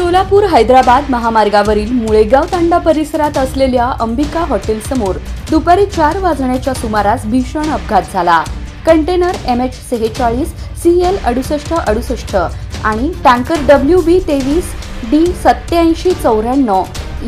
सोलापूर हैदराबाद महामार्गावरील मुळेगाव तांडा परिसरात असलेल्या अंबिका हॉटेलसमोर दुपारी चार वाजण्याच्या सुमारास भीषण अपघात झाला. कंटेनर एम एच सेहेचाळीस सी एल अडुसष्ट अडुसष्ट आणि टँकर डब्ल्यू बी तेवीस डी सत्याऐंशी चौऱ्याण्णव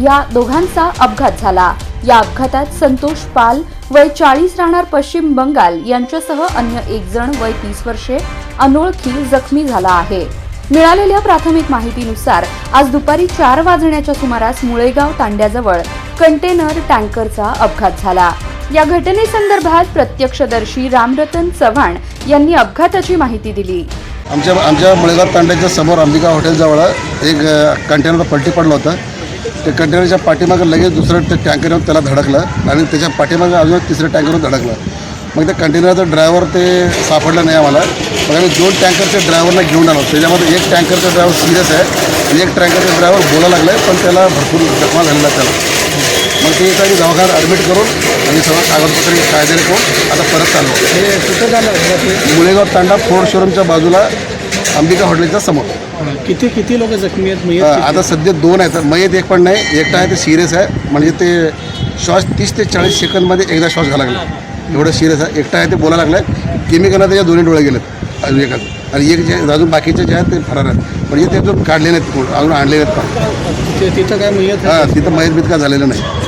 या दोघांचा अपघात झाला. या अपघातात संतोष पाल वय चाळीस राहणार पश्चिम बंगाल यांच्यासह अन्य एक जण वय तीस वर्षे अनोळखी जखमी झाला आहे. मिळालेल्या प्राथमिक माहितीनुसार आज दुपारी चार वाजण्याच्या सुमारास मुळेगाव तांड्याजवळ कंटेनर टँकरचा अपघात झाला. या घटनेसंदर्भात प्रत्यक्षदर्शी रामरतन चव्हाण यांनी अपघाताची माहिती दिली. आमच्या आमच्या मुळेगाव तांड्याच्या समोर अंबिका हॉटेलजवळ एक कंटेनर पलटी पडलं होतं. ते कंटेनरच्या पाठीमागं लगेच दुसरं ते टँकर त्याला धडकलं आणि त्याच्या पाठीमागं अजून तिसरं टँकरवर धडकलं. मग त्या कंटेनरचा ड्रायव्हर ते सापडला नाही आम्हाला. मग आम्ही दोन टँकरच्या ड्रायव्हरला घेऊन आलो. त्याच्यामध्ये एक टँकरचा ड्रायव्हर सिरियस आहे आणि एक टँकरचा ड्रायव्हर बोलायला लागला आहे पण त्याला भरपूर जखमा झालेला त्याला. मग ते आम्ही दवाखान्यात ॲडमिट करून आणि सगळं कागदपत्र कायद्याने करून आता परत चालू हे कुठं झालं मुळेगाव तांडा फोर्ड शोरूमच्या बाजूला अंबिका हॉटेलच्या समोर? किती किती लोक जखमी आहेत? आता सध्या दोन आहेत. मयत एक पण नाही एकटा आहे ते सिरियस आहे. म्हणजे ते श्वास तीस ते चाळीस सेकंदमध्ये एकदा श्वास घाला लागला. एवढं सिरियस आहे. एकटा आहे ते बोलायला लागलाय. केमिकलला त्याच्या दोन्ही डोळे गेलेत. अजून एकाच आणि एक जे अजून बाकीचे जे आहेत ते फरार आहेत. म्हणजे ते अजून काढले नाहीत कोण, अजून आणले नाहीत तिथं काय? हां तिथं मयत बित का झालेलं नाही.